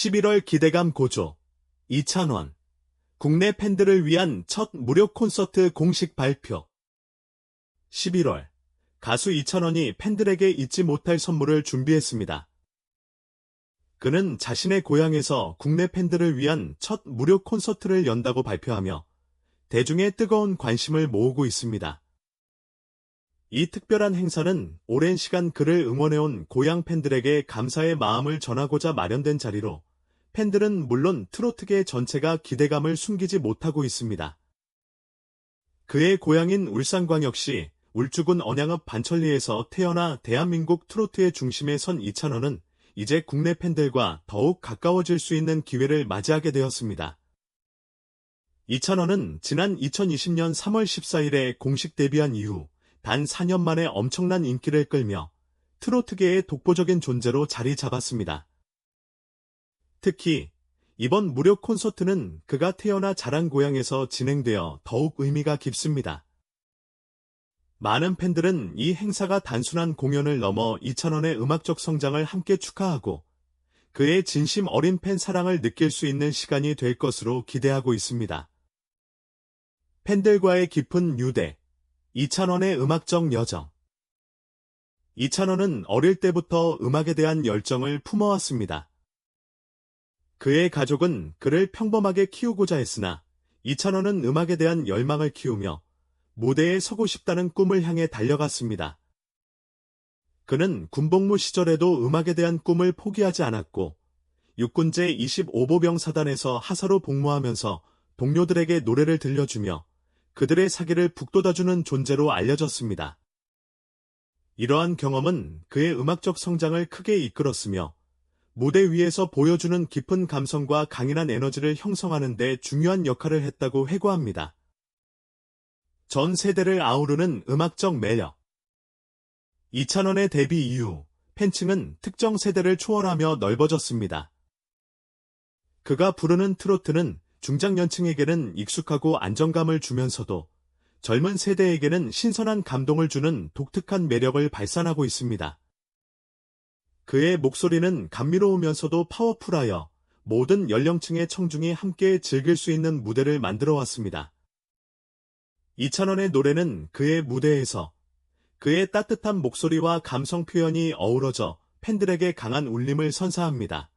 11월 기대감 고조 2,000원 국내 팬들을 위한 첫 무료 콘서트 공식 발표 11월 가수 2,000원이 팬들에게 잊지 못할 선물을 준비했습니다. 그는 자신의 고향에서 국내 팬들을 위한 첫 무료 콘서트를 연다고 발표하며 대중의 뜨거운 관심을 모으고 있습니다. 이 특별한 행사는 오랜 시간 그를 응원해온 고향 팬들에게 감사의 마음을 전하고자 마련된 자리로 팬들은 물론 트로트계 전체가 기대감을 숨기지 못하고 있습니다. 그의 고향인 울산광역시 울주군 언양읍 반천리에서 태어나 대한민국 트로트의 중심에 선 이찬원은 이제 국내 팬들과 더욱 가까워질 수 있는 기회를 맞이하게 되었습니다. 이찬원은 지난 2020년 3월 14일에 공식 데뷔한 이후 단 4년 만에 엄청난 인기를 끌며 트로트계의 독보적인 존재로 자리 잡았습니다. 특히 이번 무료 콘서트는 그가 태어나 자란 고향에서 진행되어 더욱 의미가 깊습니다. 많은 팬들은 이 행사가 단순한 공연을 넘어 이찬원의 음악적 성장을 함께 축하하고 그의 진심 어린 팬 사랑을 느낄 수 있는 시간이 될 것으로 기대하고 있습니다. 팬들과의 깊은 유대, 이찬원의 음악적 여정 이찬원은 어릴 때부터 음악에 대한 열정을 품어왔습니다. 그의 가족은 그를 평범하게 키우고자 했으나 이찬원은 음악에 대한 열망을 키우며 무대에 서고 싶다는 꿈을 향해 달려갔습니다. 그는 군복무 시절에도 음악에 대한 꿈을 포기하지 않았고 육군제 25보병 사단에서 하사로 복무하면서 동료들에게 노래를 들려주며 그들의 사기를 북돋아주는 존재로 알려졌습니다. 이러한 경험은 그의 음악적 성장을 크게 이끌었으며 무대 위에서 보여주는 깊은 감성과 강인한 에너지를 형성하는 데 중요한 역할을 했다고 회고합니다. 전 세대를 아우르는 음악적 매력. 이찬원의 데뷔 이후 팬층은 특정 세대를 초월하며 넓어졌습니다. 그가 부르는 트로트는 중장년층에게는 익숙하고 안정감을 주면서도 젊은 세대에게는 신선한 감동을 주는 독특한 매력을 발산하고 있습니다. 그의 목소리는 감미로우면서도 파워풀하여 모든 연령층의 청중이 함께 즐길 수 있는 무대를 만들어 왔습니다. 이찬원의 노래는 그의 무대에서 그의 따뜻한 목소리와 감성 표현이 어우러져 팬들에게 강한 울림을 선사합니다.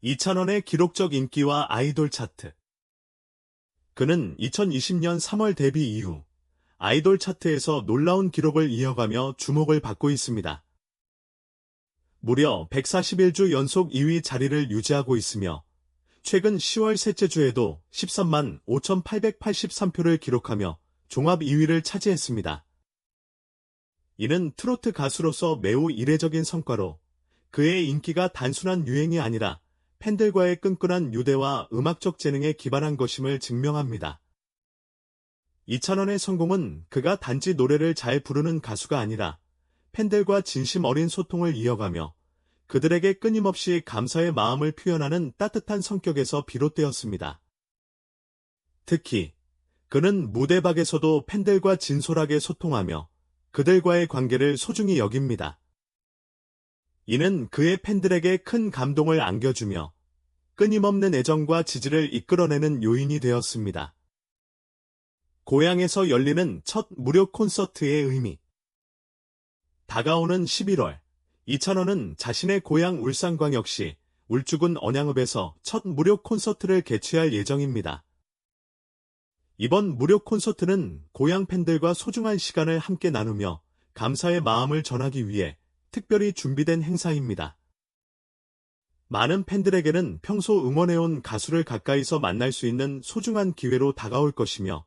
이찬원의 기록적 인기와 아이돌 차트 그는 2020년 3월 데뷔 이후 아이돌 차트에서 놀라운 기록을 이어가며 주목을 받고 있습니다. 무려 141주 연속 2위 자리를 유지하고 있으며 최근 10월 셋째 주에도 13만 5,883표를 기록하며 종합 2위를 차지했습니다. 이는 트로트 가수로서 매우 이례적인 성과로 그의 인기가 단순한 유행이 아니라 팬들과의 끈끈한 유대와 음악적 재능에 기반한 것임을 증명합니다. 이찬원의 성공은 그가 단지 노래를 잘 부르는 가수가 아니라 팬들과 진심 어린 소통을 이어가며 그들에게 끊임없이 감사의 마음을 표현하는 따뜻한 성격에서 비롯되었습니다. 특히 그는 무대박에서도 팬들과 진솔하게 소통하며 그들과의 관계를 소중히 여깁니다. 이는 그의 팬들에게 큰 감동을 안겨주며 끊임없는 애정과 지지를 이끌어내는 요인이 되었습니다. 고향에서 열리는 첫 무료 콘서트의 의미 다가오는 11월 이찬원은 자신의 고향 울산광역시 울주군 언양읍에서 첫 무료 콘서트를 개최할 예정입니다. 이번 무료 콘서트는 고향 팬들과 소중한 시간을 함께 나누며 감사의 마음을 전하기 위해 특별히 준비된 행사입니다. 많은 팬들에게는 평소 응원해온 가수를 가까이서 만날 수 있는 소중한 기회로 다가올 것이며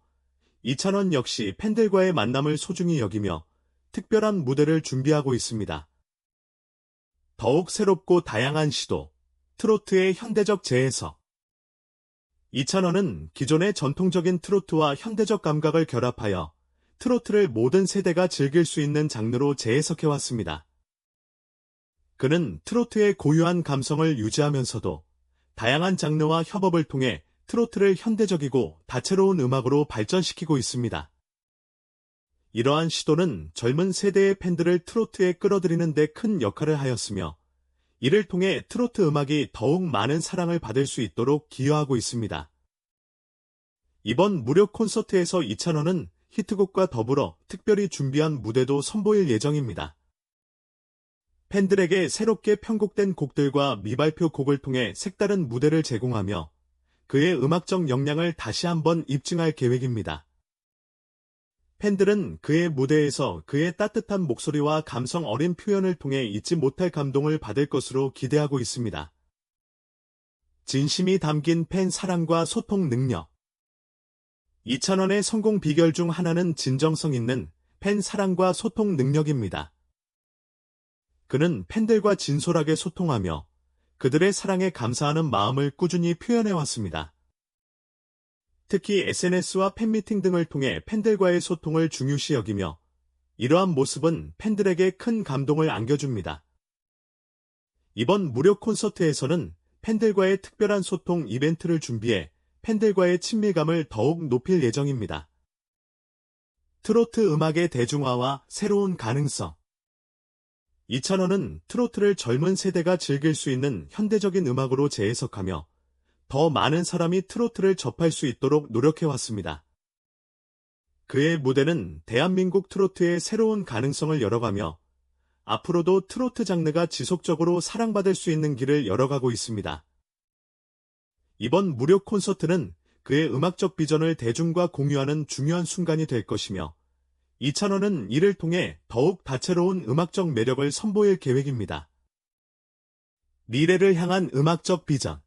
이찬원 역시 팬들과의 만남을 소중히 여기며 특별한 무대를 준비하고 있습니다. 더욱 새롭고 다양한 시도, 트로트의 현대적 재해석. 이찬원은 기존의 전통적인 트로트와 현대적 감각을 결합하여 트로트를 모든 세대가 즐길 수 있는 장르로 재해석해왔습니다. 그는 트로트의 고유한 감성을 유지하면서도 다양한 장르와 협업을 통해 트로트를 현대적이고 다채로운 음악으로 발전시키고 있습니다. 이러한 시도는 젊은 세대의 팬들을 트로트에 끌어들이는 데 큰 역할을 하였으며 이를 통해 트로트 음악이 더욱 많은 사랑을 받을 수 있도록 기여하고 있습니다. 이번 무료 콘서트에서 이찬원은 히트곡과 더불어 특별히 준비한 무대도 선보일 예정입니다. 팬들에게 새롭게 편곡된 곡들과 미발표 곡을 통해 색다른 무대를 제공하며 그의 음악적 역량을 다시 한번 입증할 계획입니다. 팬들은 그의 무대에서 그의 따뜻한 목소리와 감성 어린 표현을 통해 잊지 못할 감동을 받을 것으로 기대하고 있습니다. 진심이 담긴 팬 사랑과 소통 능력. 이찬원의 성공 비결 중 하나는 진정성 있는 팬 사랑과 소통 능력입니다. 그는 팬들과 진솔하게 소통하며 그들의 사랑에 감사하는 마음을 꾸준히 표현해왔습니다. 특히 SNS와 팬미팅 등을 통해 팬들과의 소통을 중요시 여기며 이러한 모습은 팬들에게 큰 감동을 안겨줍니다. 이번 무료 콘서트에서는 팬들과의 특별한 소통 이벤트를 준비해 팬들과의 친밀감을 더욱 높일 예정입니다. 트로트 음악의 대중화와 새로운 가능성 이찬원은 트로트를 젊은 세대가 즐길 수 있는 현대적인 음악으로 재해석하며 더 많은 사람이 트로트를 접할 수 있도록 노력해왔습니다. 그의 무대는 대한민국 트로트의 새로운 가능성을 열어가며 앞으로도 트로트 장르가 지속적으로 사랑받을 수 있는 길을 열어가고 있습니다. 이번 무료 콘서트는 그의 음악적 비전을 대중과 공유하는 중요한 순간이 될 것이며 이찬원은 이를 통해 더욱 다채로운 음악적 매력을 선보일 계획입니다. 미래를 향한 음악적 비전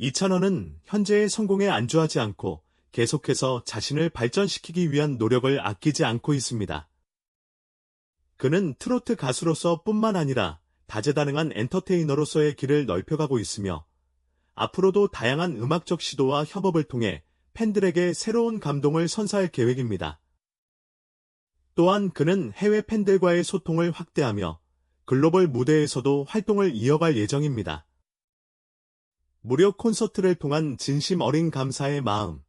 이찬원은 현재의 성공에 안주하지 않고 계속해서 자신을 발전시키기 위한 노력을 아끼지 않고 있습니다. 그는 트로트 가수로서 뿐만 아니라 다재다능한 엔터테이너로서의 길을 넓혀가고 있으며 앞으로도 다양한 음악적 시도와 협업을 통해 팬들에게 새로운 감동을 선사할 계획입니다. 또한 그는 해외 팬들과의 소통을 확대하며 글로벌 무대에서도 활동을 이어갈 예정입니다. 무료 콘서트를 통한 진심 어린 감사의 마음.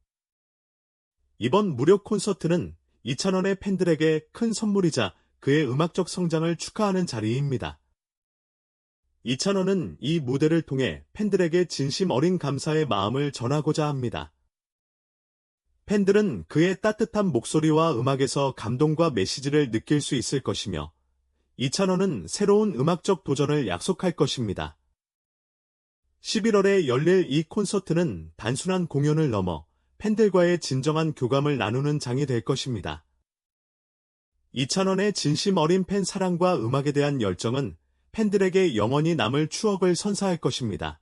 이번 무료 콘서트는 이찬원의 팬들에게 큰 선물이자 그의 음악적 성장을 축하하는 자리입니다. 이찬원은 이 무대를 통해 팬들에게 진심 어린 감사의 마음을 전하고자 합니다. 팬들은 그의 따뜻한 목소리와 음악에서 감동과 메시지를 느낄 수 있을 것이며 이찬원은 새로운 음악적 도전을 약속할 것입니다. 11월에 열릴 이 콘서트는 단순한 공연을 넘어 팬들과의 진정한 교감을 나누는 장이 될 것입니다. 이찬원의 진심 어린 팬 사랑과 음악에 대한 열정은 팬들에게 영원히 남을 추억을 선사할 것입니다.